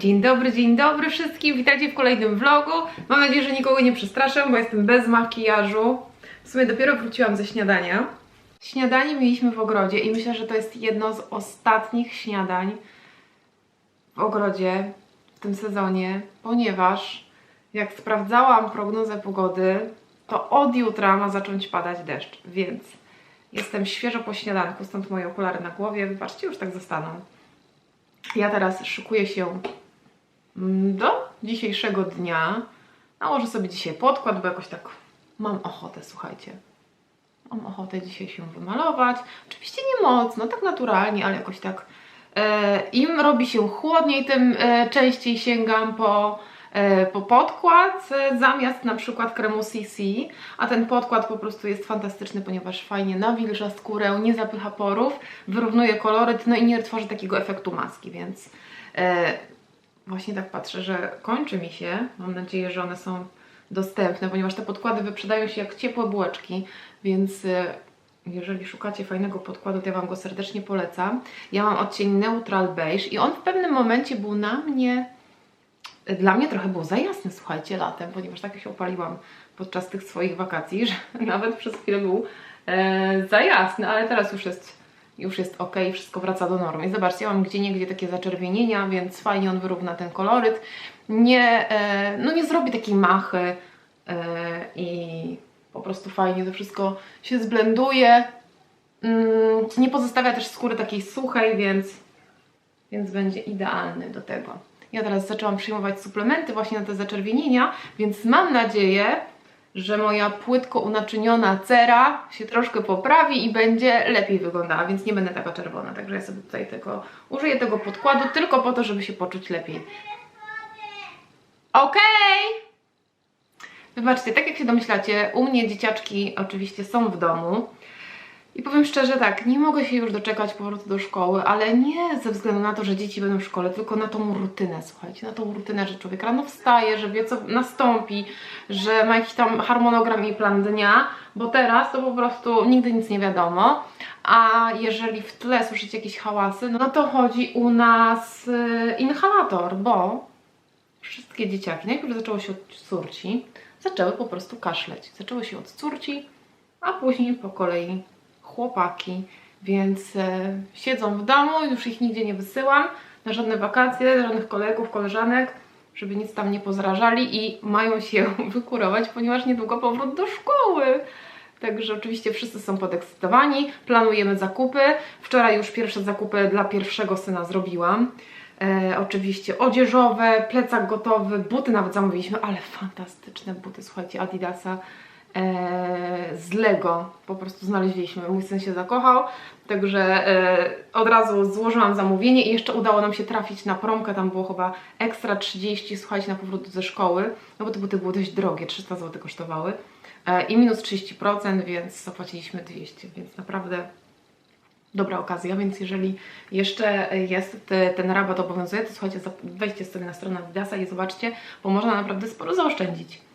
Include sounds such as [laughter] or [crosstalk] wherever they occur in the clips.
Dzień dobry, dzień dobry wszystkim, witajcie w kolejnym vlogu. Mam nadzieję, że nikogo nie przestraszę, bo jestem bez makijażu. W sumie dopiero wróciłam ze śniadania. Śniadanie mieliśmy w ogrodzie i myślę, że to jest jedno z ostatnich śniadań w ogrodzie w tym sezonie, ponieważ jak sprawdzałam prognozę pogody, to od jutra ma zacząć padać deszcz, więc jestem świeżo po śniadanku, stąd moje okulary na głowie. Wybaczcie, już tak zostaną. Ja teraz szykuję się do dzisiejszego dnia. Nałożę sobie dzisiaj podkład, bo jakoś tak mam ochotę, słuchajcie. Mam ochotę dzisiaj się wymalować. Oczywiście nie mocno, tak naturalnie, ale jakoś tak. E, Im robi się chłodniej, tym e, częściej sięgam po, e, po podkład e, zamiast na przykład kremu CC. A ten podkład po prostu jest fantastyczny, ponieważ fajnie nawilża skórę, nie zapycha porów, wyrównuje koloryt, no i nie tworzy takiego efektu maski, więc e, właśnie tak patrzę, że kończy mi się. Mam nadzieję, że one są dostępne, ponieważ te podkłady wyprzedają się jak ciepłe bułeczki, więc e, jeżeli szukacie fajnego podkładu, to ja Wam go serdecznie polecam. Ja mam odcień Neutral Beige i on w pewnym momencie był na mnie, dla mnie trochę był za jasny, słuchajcie, latem, ponieważ tak się opaliłam podczas tych swoich wakacji, [laughs] że nawet przez chwilę był e, za jasny, ale teraz już jest już jest ok, wszystko wraca do normy. Zobaczcie, ja mam gdzie niegdzie takie zaczerwienienia, więc fajnie on wyrówna ten koloryt. Nie, e, no nie zrobi takiej machy e, i po prostu fajnie to wszystko się zblenduje. Mm, nie pozostawia też skóry takiej suchej, więc, więc będzie idealny do tego. Ja teraz zaczęłam przyjmować suplementy właśnie na te zaczerwienienia, więc mam nadzieję, że moja płytko unaczyniona cera się troszkę poprawi i będzie lepiej wyglądała, więc nie będę taka czerwona. Także ja sobie tutaj tego użyję tego podkładu tylko po to, żeby się poczuć lepiej. Okej! Wybaczcie, tak jak się domyślacie, u mnie dzieciaczki oczywiście są w domu. I powiem szczerze tak, nie mogę się już doczekać powrotu do szkoły, ale nie ze względu na to, że dzieci będą w szkole, tylko na tą rutynę, słuchajcie, na tą rutynę, że człowiek rano wstaje, że wie co nastąpi, że ma jakiś tam harmonogram i plan dnia, bo teraz to po prostu nigdy nic nie wiadomo. A jeżeli w tle słyszycie jakieś hałasy, no to chodzi u nas y, inhalator, bo wszystkie dzieciaki, najpierw zaczęło się od córci, zaczęły po prostu kaszleć. Zaczęło się od córci, a później po kolei chłopaki, więc e, siedzą w domu, już ich nigdzie nie wysyłam na żadne wakacje, żadnych kolegów, koleżanek, żeby nic tam nie pozrażali i mają się [laughs] wykurować, ponieważ niedługo powrót do szkoły. Także oczywiście wszyscy są podekscytowani, planujemy zakupy. Wczoraj już pierwsze zakupy dla pierwszego syna zrobiłam. E, oczywiście odzieżowe, plecak gotowy, buty nawet zamówiliśmy, ale fantastyczne buty, słuchajcie, Adidasa z Lego. Po prostu znaleźliśmy. Mój syn się zakochał, także e, od razu złożyłam zamówienie i jeszcze udało nam się trafić na promkę, tam było chyba ekstra 30, słuchajcie, na powrót ze szkoły, no bo te buty były dość drogie, 300 zł kosztowały. E, i minus 30%, więc zapłaciliśmy 200, więc naprawdę dobra okazja, więc jeżeli jeszcze jest te, ten rabat obowiązuje, to słuchajcie, wejdźcie sobie na stronę Adidasa i zobaczcie, bo można naprawdę sporo zaoszczędzić.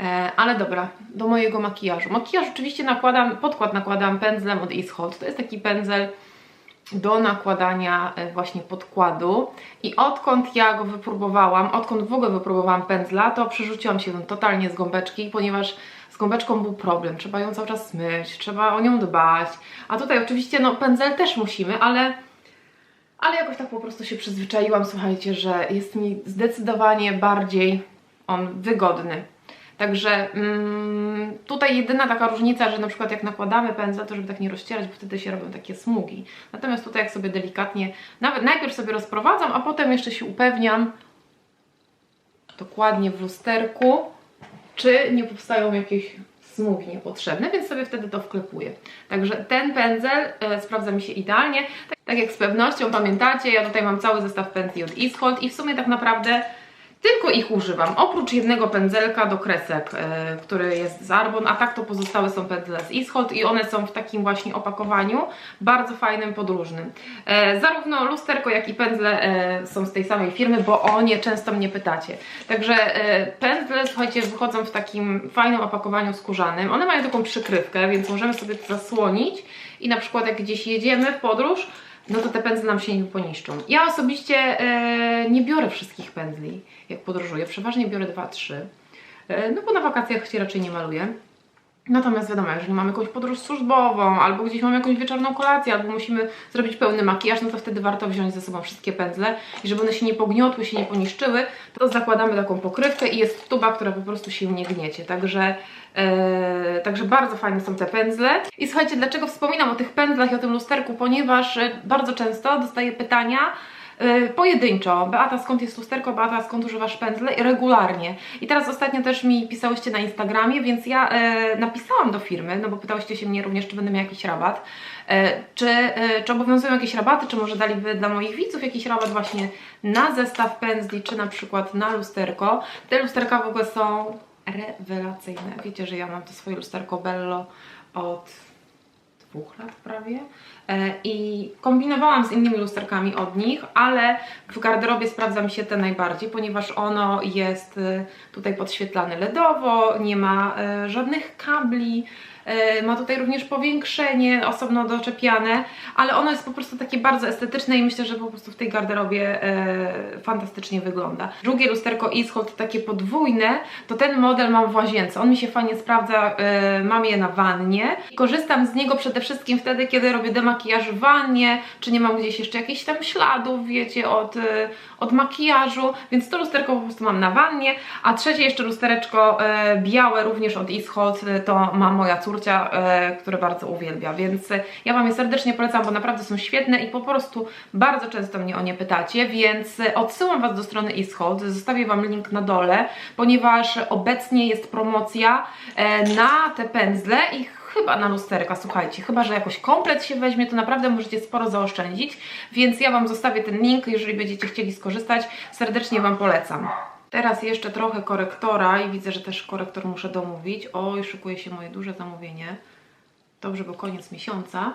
E, ale dobra, do mojego makijażu. Makijaż oczywiście nakładam, podkład nakładam pędzlem od Ishold. To jest taki pędzel do nakładania e, właśnie podkładu i odkąd ja go wypróbowałam, odkąd w ogóle wypróbowałam pędzla, to przerzuciłam się totalnie z gąbeczki, ponieważ z gąbeczką był problem, trzeba ją cały czas myć, trzeba o nią dbać, a tutaj oczywiście no pędzel też musimy, ale ale jakoś tak po prostu się przyzwyczaiłam, słuchajcie, że jest mi zdecydowanie bardziej on wygodny. Także mm, tutaj jedyna taka różnica, że na przykład jak nakładamy pędzel, to żeby tak nie rozcierać, bo wtedy się robią takie smugi. Natomiast tutaj jak sobie delikatnie, nawet najpierw sobie rozprowadzam, a potem jeszcze się upewniam dokładnie w lusterku, czy nie powstają jakieś smugi niepotrzebne, więc sobie wtedy to wklepuję. Także ten pędzel e, sprawdza mi się idealnie. Tak, tak jak z pewnością pamiętacie, ja tutaj mam cały zestaw pędzli od Ishold i w sumie tak naprawdę tylko ich używam, oprócz jednego pędzelka do kresek, e, który jest z Arbon, a tak to pozostałe są pędzle z Ishold i one są w takim właśnie opakowaniu, bardzo fajnym, podróżnym. E, zarówno lusterko, jak i pędzle e, są z tej samej firmy, bo o nie często mnie pytacie. Także e, pędzle, słuchajcie, wychodzą w takim fajnym opakowaniu skórzanym. One mają taką przykrywkę, więc możemy sobie to zasłonić i na przykład jak gdzieś jedziemy w podróż, no to te pędzle nam się nie poniszczą. Ja osobiście nie biorę wszystkich pędzli, jak podróżuję. Przeważnie biorę dwa, trzy. E, no bo na wakacjach się raczej nie maluję. Natomiast wiadomo, jeżeli mamy jakąś podróż służbową, albo gdzieś mamy jakąś wieczorną kolację, albo musimy zrobić pełny makijaż, no to wtedy warto wziąć ze sobą wszystkie pędzle i żeby one się nie pogniotły, się nie poniszczyły, to zakładamy taką pokrywkę i jest tuba, która po prostu się nie gniecie. Także, e, także bardzo fajne są te pędzle. I słuchajcie, dlaczego wspominam o tych pędzlach i o tym lusterku? Ponieważ e, bardzo często dostaję pytania, pojedynczo. Beata, skąd jest lusterko? Beata, skąd używasz pędzle? Regularnie. I teraz ostatnio też mi pisałyście na Instagramie, więc ja yy, napisałam do firmy, no bo pytałyście się mnie również, czy będę miała jakiś rabat. Yy, czy, czy obowiązują jakieś rabaty, czy może daliby dla moich widzów jakiś rabat właśnie na zestaw pędzli, czy na przykład na lusterko. Te lusterka w ogóle są rewelacyjne. Wiecie, że ja mam to swoje lusterko Bello od dwóch lat prawie e, i kombinowałam z innymi lusterkami od nich, ale w garderobie sprawdza mi się te najbardziej, ponieważ ono jest e, tutaj podświetlane LEDowo, nie ma e, żadnych kabli, ma tutaj również powiększenie osobno doczepiane, ale ono jest po prostu takie bardzo estetyczne i myślę, że po prostu w tej garderobie e, fantastycznie wygląda. Drugie lusterko Easthold, takie podwójne, to ten model mam w łazience. On mi się fajnie sprawdza, e, mam je na wannie. Korzystam z niego przede wszystkim wtedy, kiedy robię demakijaż w wannie, czy nie mam gdzieś jeszcze jakichś tam śladów, wiecie, od, od makijażu, więc to lusterko po prostu mam na wannie, a trzecie jeszcze lustereczko białe, również od Easthold, to ma moja córka e, które bardzo uwielbia, więc e, ja Wam je serdecznie polecam, bo naprawdę są świetne i po prostu bardzo często mnie o nie pytacie, więc e, odsyłam Was do strony Easthold, zostawię Wam link na dole, ponieważ obecnie jest promocja na te pędzle i chyba na lusterka, słuchajcie, chyba, że jakoś komplet się weźmie, to naprawdę możecie sporo zaoszczędzić, więc ja Wam zostawię ten link, jeżeli będziecie chcieli skorzystać, serdecznie Wam polecam. Teraz jeszcze trochę korektora i widzę, że też korektor muszę domówić. Oj, szykuje się moje duże zamówienie. Dobrze, bo koniec miesiąca.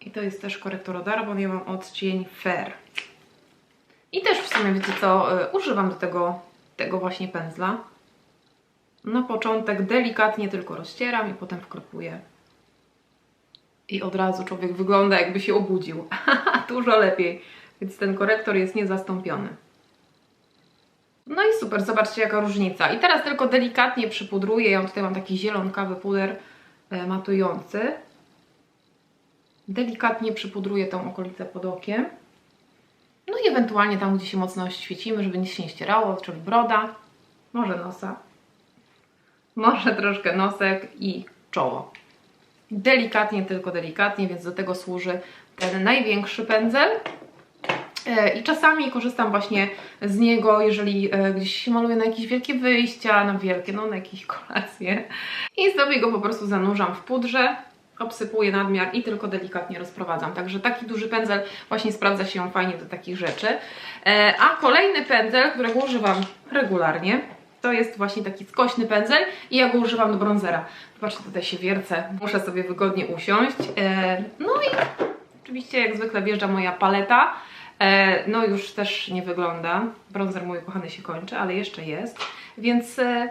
I to jest też korektor od Arbon. Ja mam odcień Fair. I też w sumie, wiecie co, y, używam do tego, tego właśnie pędzla. Na początek delikatnie tylko rozcieram i potem wkropuję. I od razu człowiek wygląda jakby się obudził. [laughs] Dużo lepiej. Więc ten korektor jest niezastąpiony. No i super, zobaczcie jaka różnica. I teraz tylko delikatnie przypudruję. Ja tutaj mam taki zielonkawy puder e, matujący. Delikatnie przypudruję tą okolicę pod okiem. No i ewentualnie tam, gdzie się mocno świecimy, żeby nic się nie ścierało, czyli broda, może nosa, może troszkę nosek i czoło. Delikatnie, tylko delikatnie, więc do tego służy ten największy pędzel. E, I czasami korzystam właśnie z niego, jeżeli e, gdzieś się maluję na jakieś wielkie wyjścia, na wielkie, no na jakieś kolacje. I sobie go po prostu zanurzam w pudrze, obsypuję nadmiar i tylko delikatnie rozprowadzam. Także taki duży pędzel właśnie sprawdza się fajnie do takich rzeczy. E, a kolejny pędzel, którego używam regularnie, to jest właśnie taki skośny pędzel i ja go używam do bronzera. Zobaczcie, tutaj się wiercę, muszę sobie wygodnie usiąść. No i oczywiście jak zwykle wjeżdża moja paleta. E, no już też nie wygląda. Bronzer mój kochany się kończy, ale jeszcze jest. Więc e,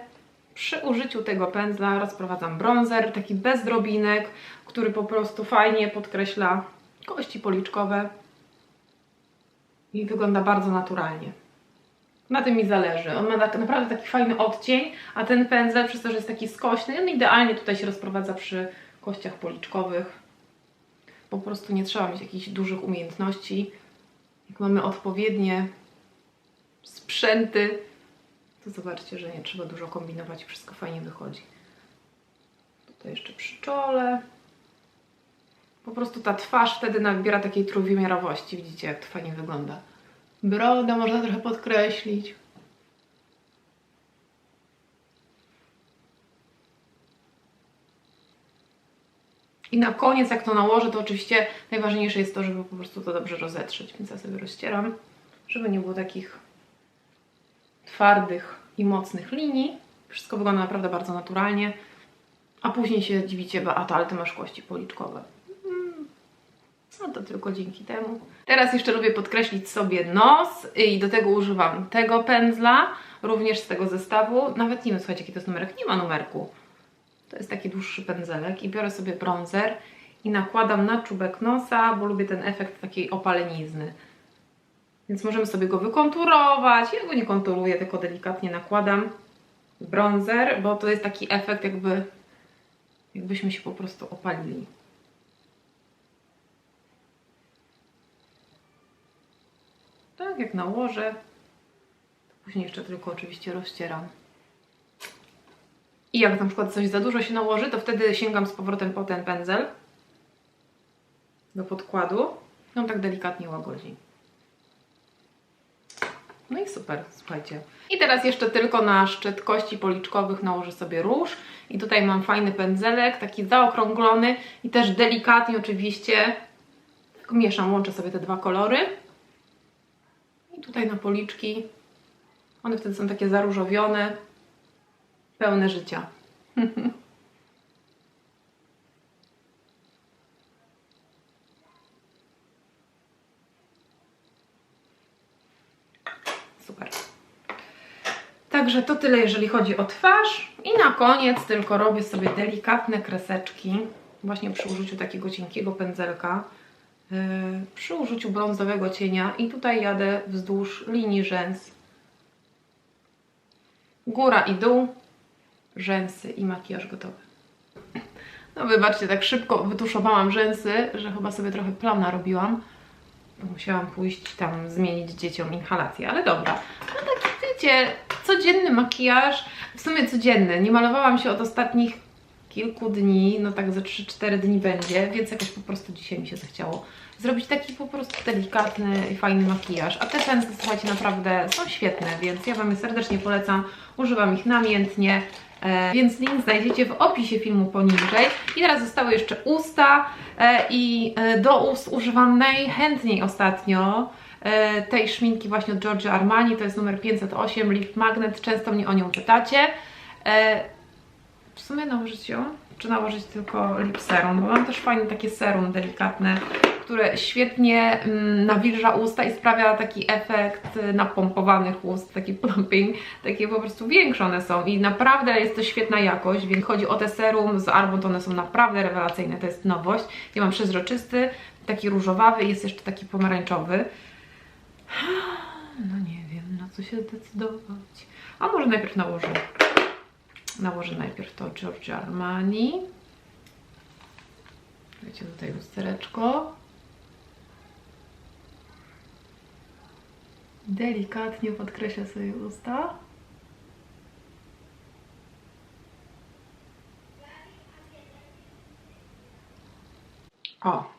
przy użyciu tego pędzla rozprowadzam bronzer, taki bez drobinek, który po prostu fajnie podkreśla kości policzkowe i wygląda bardzo naturalnie. Na tym mi zależy. On ma tak, naprawdę taki fajny odcień, a ten pędzel przez to, że jest taki skośny, on idealnie tutaj się rozprowadza przy kościach policzkowych. Po prostu nie trzeba mieć jakichś dużych umiejętności, jak mamy odpowiednie sprzęty, to zobaczcie, że nie trzeba dużo kombinować, wszystko fajnie wychodzi. Tutaj jeszcze przy czole. Po prostu ta twarz wtedy nabiera takiej trójwymiarowości. Widzicie, jak to fajnie wygląda. Broda można trochę podkreślić. I na koniec, jak to nałożę, to oczywiście najważniejsze jest to, żeby po prostu to dobrze rozetrzeć. Więc ja sobie rozcieram, żeby nie było takich twardych i mocnych linii. Wszystko wygląda naprawdę bardzo naturalnie. A później się dziwicie, Beata, ale Ty masz kości policzkowe. Hmm. No to tylko dzięki temu. Teraz jeszcze lubię podkreślić sobie nos i do tego używam tego pędzla, również z tego zestawu. Nawet nie wiem, słuchajcie, jaki to jest numerek. Nie ma numerku. To jest taki dłuższy pędzelek i biorę sobie bronzer i nakładam na czubek nosa, bo lubię ten efekt takiej opalenizny. Więc możemy sobie go wykonturować. Ja go nie konturuję, tylko delikatnie nakładam bronzer, bo to jest taki efekt jakby jakbyśmy się po prostu opalili. Tak, jak nałożę, to później jeszcze tylko oczywiście rozcieram. I jak na przykład coś za dużo się nałoży, to wtedy sięgam z powrotem po ten pędzel do podkładu. No tak delikatnie łagodzi. No i super, słuchajcie. I teraz jeszcze tylko na szczyt kości policzkowych nałożę sobie róż. I tutaj mam fajny pędzelek, taki zaokrąglony i też delikatnie oczywiście mieszam, łączę sobie te dwa kolory. I tutaj na policzki. One wtedy są takie zaróżowione, pełne życia. [laughs] Super. Także to tyle, jeżeli chodzi o twarz. I na koniec tylko robię sobie delikatne kreseczki. Właśnie przy użyciu takiego cienkiego pędzelka. Yy, przy użyciu brązowego cienia. I tutaj jadę wzdłuż linii rzęs. Góra i dół. Rzęsy i makijaż gotowy. No wybaczcie, tak szybko wytuszowałam rzęsy, że chyba sobie trochę plana robiłam. Bo musiałam pójść tam zmienić dzieciom inhalację, ale dobra. No taki, wiecie, codzienny makijaż, w sumie codzienny. Nie malowałam się od ostatnich kilku dni, no tak ze 3-4 dni będzie, więc jakoś po prostu dzisiaj mi się zachciało zrobić taki po prostu delikatny i fajny makijaż. A te pensy, słuchajcie, naprawdę są świetne, więc ja Wam je serdecznie polecam. Używam ich namiętnie. E, więc link znajdziecie w opisie filmu poniżej. I teraz zostały jeszcze usta. E, i e, do ust używam najchętniej ostatnio tej szminki właśnie od Giorgio Armani, to jest numer 508 Lip Magnet, często mnie o nią pytacie. W sumie nałożyć ją, czy nałożyć tylko lip serum, bo mam też fajne takie serum delikatne, które świetnie mm, nawilża usta i sprawia taki efekt napompowanych ust, taki plumping, takie po prostu większe one są i naprawdę jest to świetna jakość, więc chodzi o te serum z Arbon, to one są naprawdę rewelacyjne, to jest nowość. Ja mam przezroczysty, taki różowawy jest jeszcze taki pomarańczowy. No nie wiem, na co się zdecydować. A może najpierw nałożę Nałożę najpierw to Giorgio Armani. Wiecie, tutaj lustereczko. Delikatnie podkreślę sobie usta. O,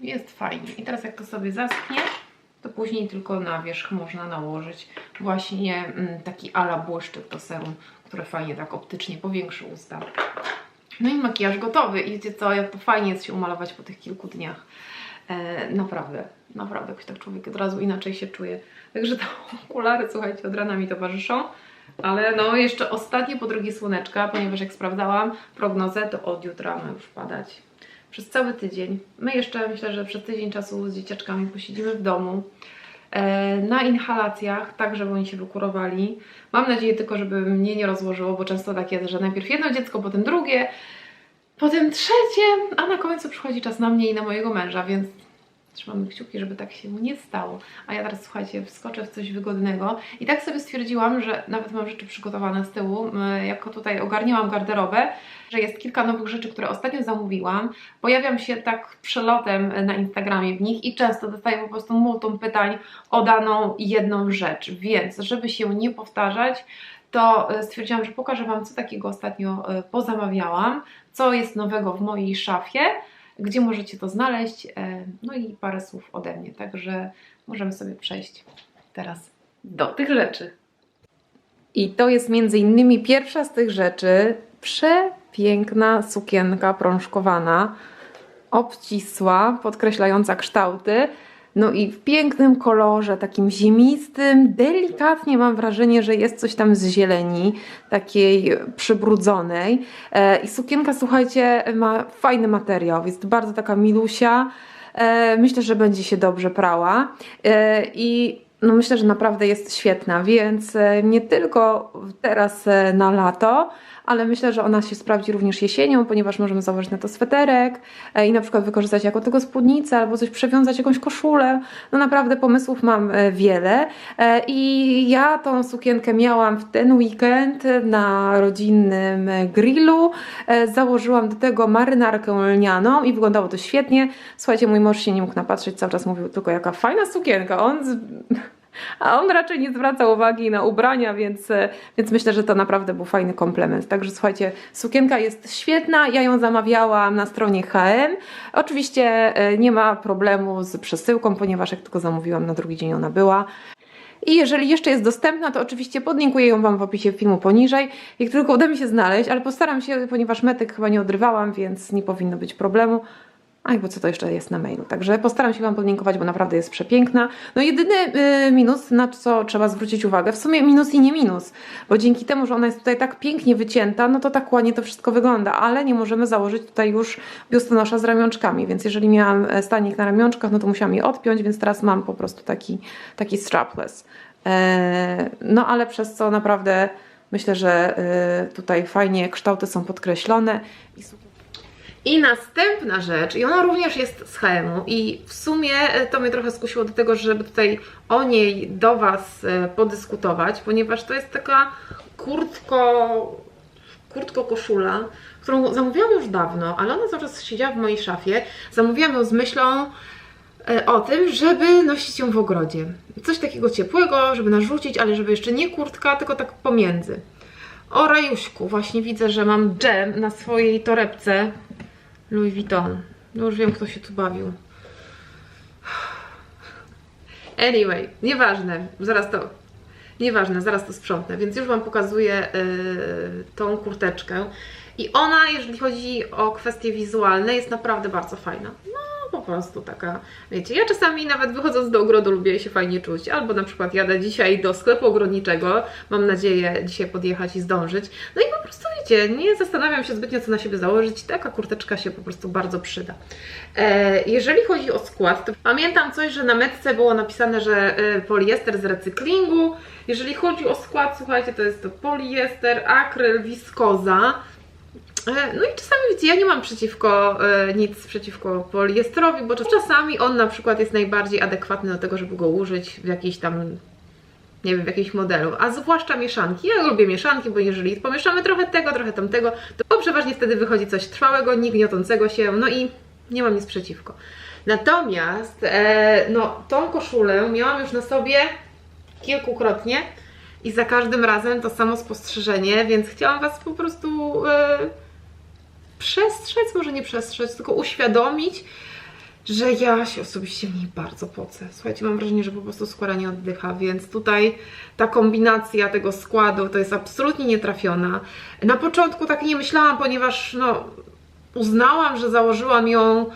jest fajnie. I teraz jak to sobie zaschnie, to później tylko na wierzch można nałożyć właśnie mm, taki ala błyszczyk to serum, które fajnie tak optycznie powiększy usta. No i makijaż gotowy. I wiecie co, jak to fajnie jest się umalować po tych kilku dniach. E, naprawdę, naprawdę jakoś tak człowiek od razu inaczej się czuje. Także te [laughs] okulary, słuchajcie, od rana mi towarzyszą. Ale no jeszcze ostatnie po drugie słoneczka, ponieważ jak sprawdzałam prognozę, to od jutra ma już padać. Przez cały tydzień. My jeszcze myślę, że przez tydzień czasu z dzieciaczkami posiedzimy w domu. E, na inhalacjach, tak żeby oni się wykurowali. Mam nadzieję tylko, żeby mnie nie rozłożyło, bo często tak jest, że najpierw jedno dziecko, potem drugie, potem trzecie, a na końcu przychodzi czas na mnie i na mojego męża, więc trzymamy kciuki, żeby tak się nie stało. A ja teraz, słuchajcie, wskoczę w coś wygodnego i tak sobie stwierdziłam, że nawet mam rzeczy przygotowane z tyłu, jako tutaj ogarniałam garderobę, że jest kilka nowych rzeczy, które ostatnio zamówiłam. Pojawiam się tak przelotem na Instagramie w nich i często dostaję po prostu multum pytań o daną jedną rzecz, więc żeby się nie powtarzać, to e, stwierdziłam, że pokażę Wam, co takiego ostatnio e, pozamawiałam, co jest nowego w mojej szafie, gdzie możecie to znaleźć, e, no i parę słów ode mnie, także możemy sobie przejść teraz do tych rzeczy. I to jest między innymi pierwsza z tych rzeczy, przepiękna sukienka prążkowana, obcisła, podkreślająca kształty. No i w pięknym kolorze, takim ziemistym, delikatnie mam wrażenie, że jest coś tam z zieleni, takiej przybrudzonej. E, I sukienka, słuchajcie, ma fajny materiał, jest bardzo taka milusia. E, myślę, że będzie się dobrze prała. E, I no myślę, że naprawdę jest świetna, więc nie tylko teraz na lato, ale myślę, że ona się sprawdzi również jesienią, ponieważ możemy założyć na to sweterek e, i na przykład wykorzystać jako tego spódnicę albo coś przewiązać, jakąś koszulę. No naprawdę pomysłów mam e, wiele E, i ja tą sukienkę miałam w ten weekend na rodzinnym grillu. Założyłam do tego marynarkę lnianą i wyglądało to świetnie. Słuchajcie, mój mąż się nie mógł napatrzeć, cały czas mówił tylko jaka fajna sukienka. On z... A on raczej nie zwraca uwagi na ubrania, więc, e, więc myślę, że to naprawdę był fajny komplement. Także słuchajcie, sukienka jest świetna. Ja ją zamawiałam na stronie HM. Oczywiście e, nie ma problemu z przesyłką, ponieważ jak tylko zamówiłam, na drugi dzień ona była. I jeżeli jeszcze jest dostępna, to oczywiście podlinkuję ją Wam w opisie filmu poniżej. Jak tylko uda mi się znaleźć, ale postaram się, ponieważ metek chyba nie odrywałam, więc nie powinno być problemu. Aj, bo co to jeszcze jest na mailu. Także postaram się Wam podlinkować, bo naprawdę jest przepiękna. No jedyny y, minus, na co trzeba zwrócić uwagę, w sumie minus i nie minus, bo dzięki temu, że ona jest tutaj tak pięknie wycięta, no to tak ładnie to wszystko wygląda, ale nie możemy założyć tutaj już biustonosza z ramionczkami, więc jeżeli miałam e, stanik na ramionczkach, no to musiałam je odpiąć, więc teraz mam po prostu taki, taki strapless. E, no ale przez co naprawdę myślę, że e, tutaj fajnie kształty są podkreślone i super. I następna rzecz, i ona również jest z HM-u i w sumie e, to mnie trochę skusiło do tego, żeby tutaj o niej do Was e, podyskutować, ponieważ to jest taka kurtko, kurtko koszula, którą zamówiłam już dawno, ale ona cały czas siedziała w mojej szafie. Zamówiłam ją z myślą e, o tym, żeby nosić ją w ogrodzie. Coś takiego ciepłego, żeby narzucić, ale żeby jeszcze nie kurtka, tylko tak pomiędzy. O rajuśku, właśnie widzę, że mam dżem na swojej torebce Louis Vuitton. No już wiem, kto się tu bawił. Anyway, nieważne, zaraz to. Nieważne, zaraz to sprzątnę, więc już Wam pokazuję yy, tą kurteczkę. I ona, jeżeli chodzi o kwestie wizualne, jest naprawdę bardzo fajna. No, po prostu taka, wiecie, ja czasami nawet wychodząc do ogrodu lubię się fajnie czuć, albo na przykład jadę dzisiaj do sklepu ogrodniczego, mam nadzieję dzisiaj podjechać i zdążyć, no i po prostu nie zastanawiam się zbytnio co na siebie założyć, taka kurteczka się po prostu bardzo przyda. E, jeżeli chodzi o skład, to pamiętam coś, że na metce było napisane, że e, poliester z recyklingu, jeżeli chodzi o skład, słuchajcie, to jest to poliester, akryl, wiskoza, E, No i czasami wiecie, ja nie mam przeciwko e, nic przeciwko poliestrowi, bo czasami on na przykład jest najbardziej adekwatny do tego, żeby go użyć w jakiejś tam nie wiem, w jakimś modelu, a zwłaszcza mieszanki. Ja lubię mieszanki, bo jeżeli pomieszamy trochę tego, trochę tamtego, to przeważnie wtedy wychodzi coś trwałego, nie gniotącego się, no i nie mam nic przeciwko. Natomiast, e, no, tą koszulę miałam już na sobie kilkukrotnie i za każdym razem to samo spostrzeżenie, więc chciałam Was po prostu e, przestrzec, może nie przestrzec, tylko uświadomić, że ja się osobiście w niej bardzo pocę. Słuchajcie, mam wrażenie, że po prostu skóra nie oddycha, więc tutaj ta kombinacja tego składu to jest absolutnie nietrafiona. Na początku tak nie myślałam, ponieważ no, uznałam, że założyłam ją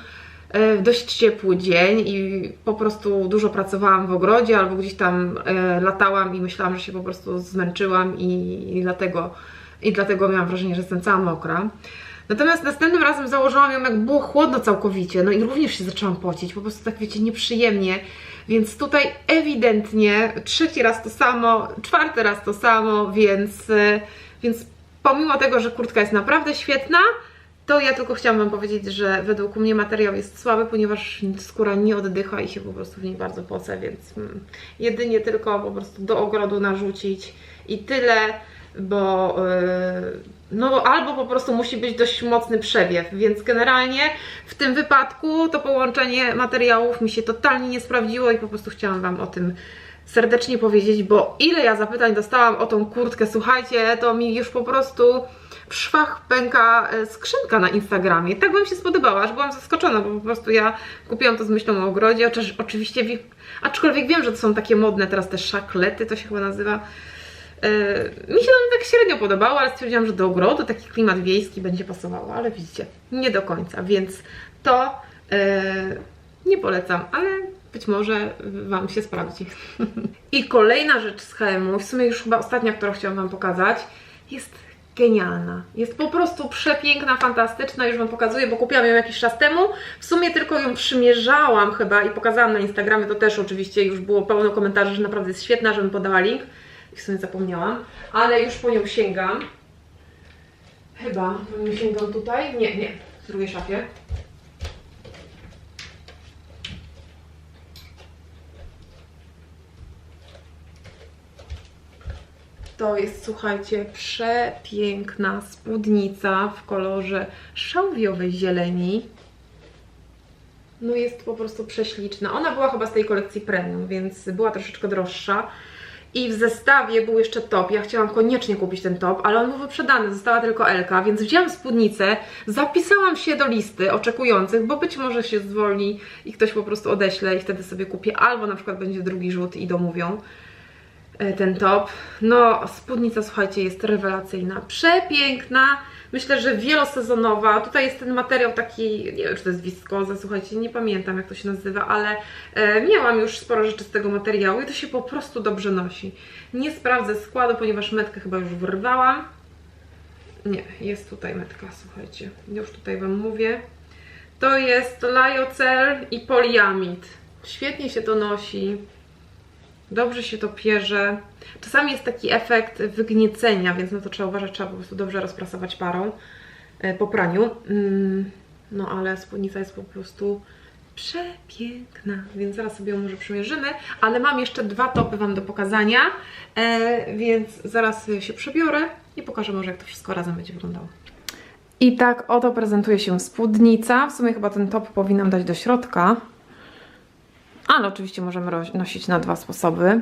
e, w dość ciepły dzień i po prostu dużo pracowałam w ogrodzie albo gdzieś tam e, latałam i myślałam, że się po prostu zmęczyłam i, i, dlatego, i dlatego miałam wrażenie, że jestem cała mokra. Natomiast następnym razem założyłam ją, jak było chłodno całkowicie, no i również się zaczęłam pocić, po prostu tak wiecie, nieprzyjemnie. Więc tutaj ewidentnie trzeci raz to samo, czwarty raz to samo, więc, e, więc pomimo tego, że kurtka jest naprawdę świetna, to ja tylko chciałam Wam powiedzieć, że według mnie materiał jest słaby, ponieważ skóra nie oddycha i się po prostu w niej bardzo poce, więc mm, jedynie tylko po prostu do ogrodu narzucić i tyle, bo yy, no albo po prostu musi być dość mocny przewiew, więc generalnie w tym wypadku to połączenie materiałów mi się totalnie nie sprawdziło i po prostu chciałam Wam o tym serdecznie powiedzieć, bo ile ja zapytań dostałam o tą kurtkę, słuchajcie, to mi już po prostu w szwach pęka e, skrzynka na Instagramie. Tak Wam się spodobała, aż byłam zaskoczona, bo po prostu ja kupiłam to z myślą o ogrodzie, oczywiście, wi- aczkolwiek wiem, że to są takie modne teraz te szaklety, to się chyba nazywa. E, mi się to tak średnio podobało, ale stwierdziłam, że do ogrodu taki klimat wiejski będzie pasowało, ale widzicie, nie do końca, więc to e, nie polecam, ale być może Wam się sprawdzi. [laughs] I kolejna rzecz z HM-u, w sumie już chyba ostatnia, którą chciałam Wam pokazać, jest genialna. Jest po prostu przepiękna, fantastyczna, już Wam pokazuję, bo kupiłam ją jakiś czas temu. W sumie tylko ją przymierzałam chyba i pokazałam na Instagramie, to też oczywiście już było pełno komentarzy, że naprawdę jest świetna, żebym podała link. I w sumie zapomniałam, ale już po nią sięgam. Chyba, bym sięgał tutaj. Nie, nie, w drugiej szafie. To jest, słuchajcie, przepiękna spódnica w kolorze szałwiowej zieleni. No jest po prostu prześliczna. Ona była chyba z tej kolekcji premium, więc była troszeczkę droższa. I w zestawie był jeszcze top. Ja chciałam koniecznie kupić ten top, ale on był wyprzedany, została tylko Elka, więc wzięłam spódnicę, zapisałam się do listy oczekujących, bo być może się zwolni i ktoś po prostu odeśle i wtedy sobie kupię, albo na przykład będzie drugi rzut i domówią e, ten top. No, spódnica, słuchajcie, jest rewelacyjna, przepiękna. Myślę, że wielosezonowa. Tutaj jest ten materiał taki, nie wiem czy to jest wiskoza, słuchajcie, nie pamiętam jak to się nazywa, ale e, miałam już sporo rzeczy z tego materiału i to się po prostu dobrze nosi. Nie sprawdzę składu, ponieważ metkę chyba już wyrwałam. Nie, jest tutaj metka, słuchajcie. Już tutaj Wam mówię. To jest Lyocell i poliamid. Świetnie się to nosi. Dobrze się to pierze. Czasami jest taki efekt wygniecenia, więc na to trzeba uważać, trzeba po prostu dobrze rozprasować parą e, po praniu. Mm, No ale spódnica jest po prostu przepiękna, więc zaraz sobie ją może przymierzymy, ale mam jeszcze dwa topy Wam do pokazania, e, więc zaraz się przebiorę i pokażę może jak to wszystko razem będzie wyglądało. I tak oto prezentuje się spódnica. W sumie chyba ten top powinnam dać do środka ale oczywiście możemy nosić na dwa sposoby.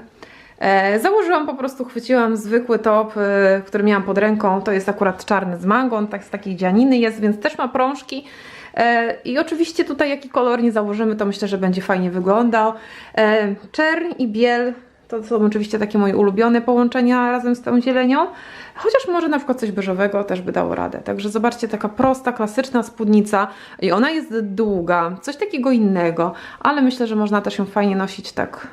E, założyłam po prostu, chwyciłam zwykły top, e, który miałam pod ręką. To jest akurat czarny z mangą, tak z takiej dzianiny jest, więc też ma prążki. E, I oczywiście tutaj jaki kolor nie założymy, to myślę, że będzie fajnie wyglądał. E, czerń i biel to są oczywiście takie moje ulubione połączenia razem z tą zielenią. Chociaż może na przykład coś beżowego też by dało radę. Także zobaczcie, taka prosta, klasyczna spódnica i ona jest długa, coś takiego innego, ale myślę, że można też ją fajnie nosić tak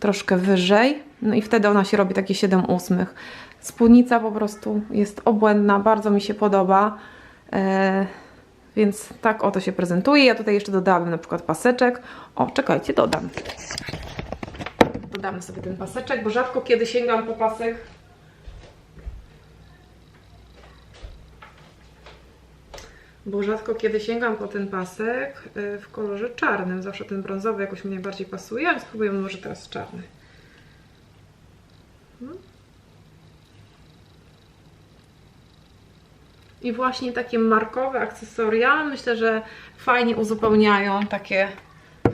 troszkę wyżej. No i wtedy ona się robi takie 7 ósmych. Spódnica po prostu jest obłędna, bardzo mi się podoba. E, więc tak oto się prezentuje. Ja tutaj jeszcze dodałabym na przykład paseczek. O, czekajcie, dodam. Dodamy sobie ten paseczek, bo rzadko kiedy sięgam po pasek. Bo rzadko kiedy sięgam po ten pasek y, w kolorze czarnym. Zawsze ten brązowy jakoś mi najbardziej pasuje, ale spróbujemy może teraz czarny. I właśnie takie markowe akcesoria myślę, że fajnie uzupełniają takie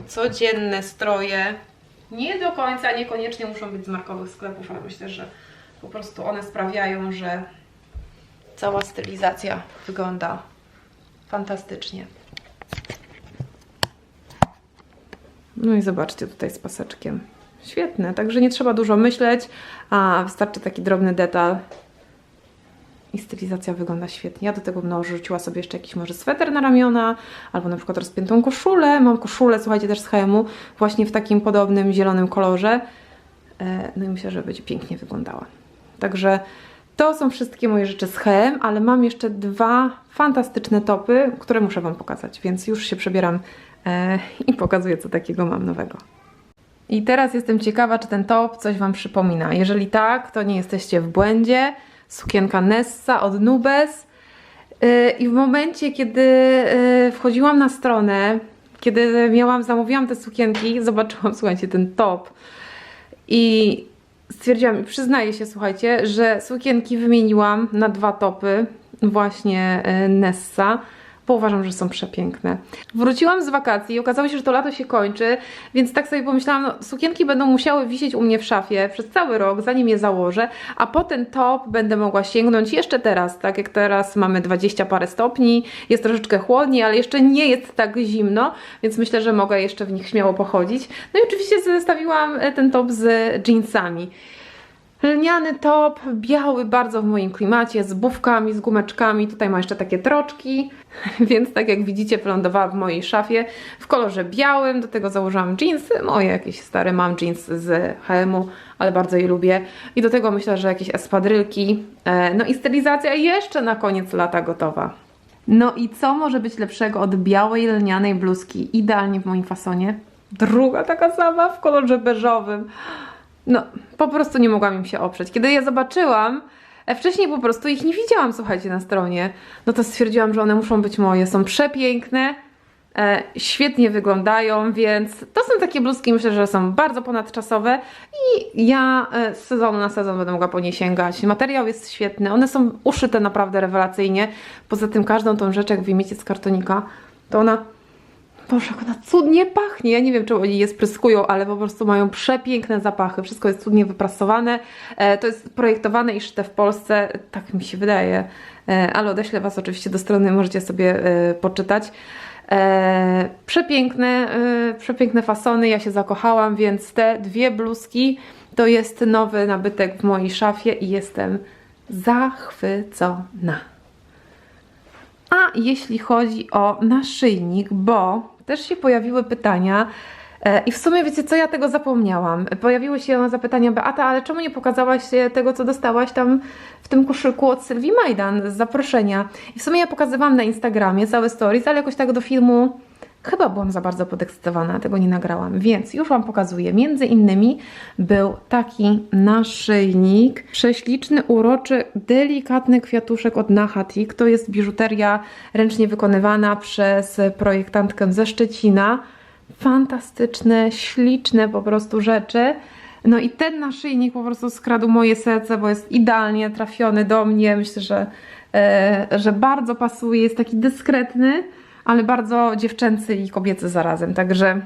codzienne stroje. Nie do końca, niekoniecznie muszą być z markowych sklepów, ale myślę, że po prostu one sprawiają, że cała stylizacja wygląda fantastycznie. No i zobaczcie tutaj z paseczkiem. Świetne, także nie trzeba dużo myśleć, a wystarczy taki drobny detal i stylizacja wygląda świetnie. Ja do tego bym rzuciła sobie jeszcze jakiś może sweter na ramiona, albo na przykład rozpiętą koszulę. Mam koszulę, słuchajcie, też z HM-u, właśnie w takim podobnym zielonym kolorze. E, No i myślę, że będzie pięknie wyglądała. Także to są wszystkie moje rzeczy z H&M, ale mam jeszcze dwa fantastyczne topy, które muszę Wam pokazać, więc już się przebieram e, i pokazuję, co takiego mam nowego. I teraz jestem ciekawa, czy ten top coś Wam przypomina. Jeżeli tak, to nie jesteście w błędzie. Sukienka Nessa od Nubes. Yy, I w momencie, kiedy yy, wchodziłam na stronę, kiedy miałam, zamówiłam te sukienki, zobaczyłam, [laughs] słuchajcie, ten top. I stwierdziłam, przyznaję się, słuchajcie, że sukienki wymieniłam na dwa topy, właśnie yy, Nessa, bo uważam, że są przepiękne. Wróciłam z wakacji i okazało się, że to lato się kończy, więc tak sobie pomyślałam, no, sukienki będą musiały wisieć u mnie w szafie przez cały rok, zanim je założę, a po ten top będę mogła sięgnąć jeszcze teraz, tak jak teraz mamy 20 parę stopni, jest troszeczkę chłodniej, ale jeszcze nie jest tak zimno, więc myślę, że mogę jeszcze w nich śmiało pochodzić. No i oczywiście zestawiłam e, ten top z jeansami. Lniany top, biały, bardzo w moim klimacie, z bufkami, z gumeczkami. Tutaj ma jeszcze takie troczki, [laughs] więc tak jak widzicie, wylądowała w mojej szafie w kolorze białym. Do tego założyłam jeansy, moje jakieś stare, mam jeans z H&M-u, ale bardzo je lubię. I do tego myślę, że jakieś espadrylki. E, No i stylizacja jeszcze na koniec lata gotowa. No i co może być lepszego od białej lnianej bluzki, idealnie w moim fasonie? Druga taka sama w kolorze beżowym. No, po prostu nie mogłam im się oprzeć. Kiedy je zobaczyłam, E, Wcześniej po prostu ich nie widziałam, słuchajcie, na stronie. No to stwierdziłam, że one muszą być moje. Są przepiękne, e, świetnie wyglądają, więc to są takie bluzki, myślę, że są bardzo ponadczasowe i ja e, z sezonu na sezon będę mogła po nie sięgać. Materiał jest świetny, one są uszyte naprawdę rewelacyjnie. Poza tym każdą tą rzecz, jak wyjmiecie z kartonika, to ona Boże, ona cudnie pachnie. Ja nie wiem, czy oni je spryskują, ale po prostu mają przepiękne zapachy. Wszystko jest cudnie wyprasowane. E, to jest projektowane i szyte w Polsce. Tak mi się wydaje. E, ale odeślę Was oczywiście do strony, możecie sobie e, poczytać. Przepiękne, e, przepiękne fasony. Ja się zakochałam, więc te dwie bluzki to jest nowy nabytek w mojej szafie i jestem zachwycona. A jeśli chodzi o naszyjnik, bo też się pojawiły pytania, e, i w sumie wiecie co, ja tego zapomniałam. Pojawiły się zapytania, Beata, ale czemu nie pokazałaś tego, co dostałaś tam w tym koszyku od Sylwii Majdan z zaproszenia? I w sumie ja pokazywałam na Instagramie całe stories, ale jakoś tak do filmu chyba byłam za bardzo podekscytowana, tego nie nagrałam. Więc już Wam pokazuję. Między innymi był taki naszyjnik, prześliczny, uroczy, delikatny kwiatuszek od Nahatik. To jest biżuteria ręcznie wykonywana przez projektantkę ze Szczecina fantastyczne, śliczne po prostu rzeczy. No i ten naszyjnik po prostu skradł moje serce, bo jest idealnie trafiony do mnie. Myślę, że, e, że bardzo pasuje, jest taki dyskretny, ale bardzo dziewczęcy i kobiecy zarazem. Także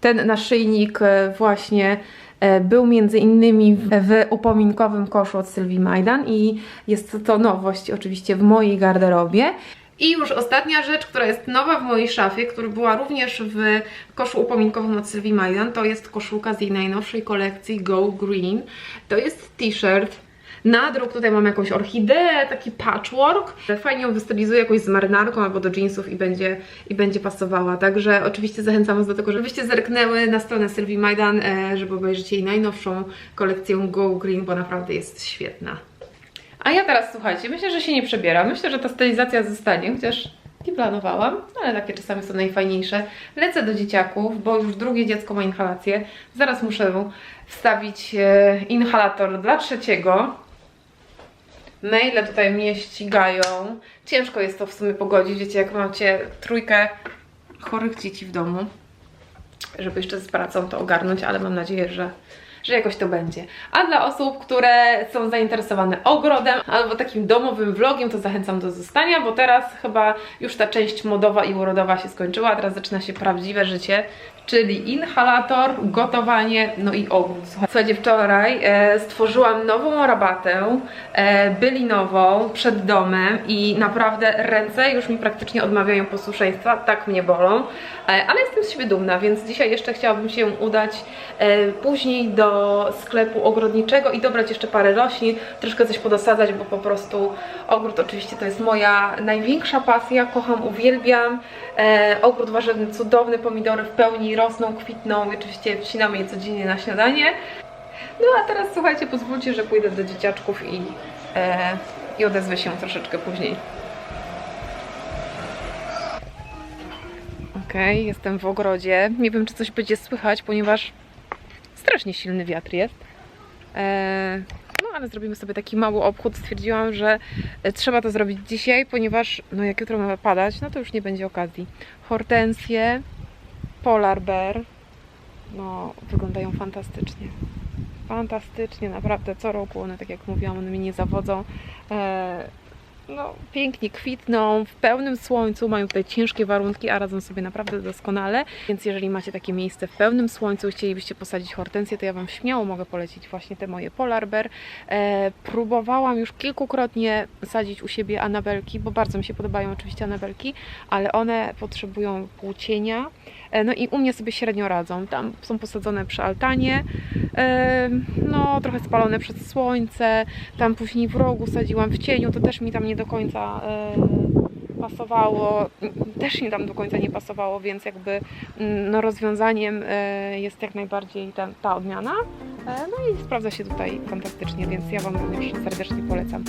ten naszyjnik e, właśnie e, był między innymi w, upominkowym koszu od Sylwii Majdan i jest to nowość oczywiście w mojej garderobie. I już ostatnia rzecz, która jest nowa w mojej szafie, która była również w koszu upominkowym od Sylwii Majdan, to jest koszulka z jej najnowszej kolekcji Go Green. To jest t-shirt Nadruk, tutaj mam jakąś orchideę, taki patchwork. Fajnie ją wystylizuje jakoś z marynarką albo do jeansów i będzie, i będzie pasowała. Także oczywiście zachęcam Was do tego, żebyście zerknęły na stronę Sylwii Majdan, e, żeby obejrzeć jej najnowszą kolekcję Go Green, bo naprawdę jest świetna. A ja teraz, słuchajcie, myślę, że się nie przebieram. Myślę, że ta stylizacja zostanie, chociaż nie planowałam, ale takie czasami są najfajniejsze. Lecę do dzieciaków, bo już drugie dziecko ma inhalację. Zaraz muszę wstawić e, inhalator dla trzeciego. Maile tutaj mnie ścigają. Ciężko jest to w sumie pogodzić, wiecie, jak macie trójkę chorych dzieci w domu, żeby jeszcze z pracą to ogarnąć, ale mam nadzieję, że, że jakoś to będzie. A dla osób, które są zainteresowane ogrodem albo takim domowym vlogiem, to zachęcam do zostania, bo teraz chyba już ta część modowa i urodowa się skończyła, a teraz zaczyna się prawdziwe życie, czyli inhalator, gotowanie, no i ogród. Słuchajcie, wczoraj e, stworzyłam nową rabatę, e, bylinową przed domem i naprawdę ręce już mi praktycznie odmawiają posłuszeństwa, tak mnie bolą, e, ale jestem z siebie dumna, więc dzisiaj jeszcze chciałabym się udać e, później do sklepu ogrodniczego i dobrać jeszcze parę roślin, troszkę coś podosadzać, bo po prostu ogród oczywiście to jest moja największa pasja, kocham, uwielbiam. E, ogród warzywny cudowny, pomidory w pełni rosną, kwitną i oczywiście wcinamy je codziennie na śniadanie. No a teraz słuchajcie, pozwólcie, że pójdę do dzieciaczków i, e, i odezwę się troszeczkę później. Okej, jestem w ogrodzie. Nie wiem, czy coś będzie słychać, ponieważ strasznie silny wiatr jest. E, no ale zrobimy sobie taki mały obchód. Stwierdziłam, że e, trzeba to zrobić dzisiaj, ponieważ no jak jutro ma padać, no to już nie będzie okazji. Hortensje, polar bear, no wyglądają fantastycznie. Fantastycznie, naprawdę co roku one, tak jak mówiłam, one mnie nie zawodzą. E, no, pięknie kwitną, w pełnym słońcu, mają tutaj ciężkie warunki, a radzą sobie naprawdę doskonale. Więc jeżeli macie takie miejsce w pełnym słońcu i chcielibyście posadzić hortensję, to ja Wam śmiało mogę polecić właśnie te moje Polar Bear. E, próbowałam już kilkukrotnie sadzić u siebie anabelki, bo bardzo mi się podobają oczywiście anabelki, ale one potrzebują płócienia. E, no i u mnie sobie średnio radzą. Tam są posadzone przy altanie, e, no trochę spalone przez słońce. Tam później w rogu sadziłam w cieniu, to też mi tam nie do końca e, pasowało. Też mi tam do końca nie pasowało, więc jakby mm, no, rozwiązaniem e, jest jak najbardziej ta, ta odmiana. E, no i sprawdza się tutaj fantastycznie, więc ja Wam również serdecznie polecam.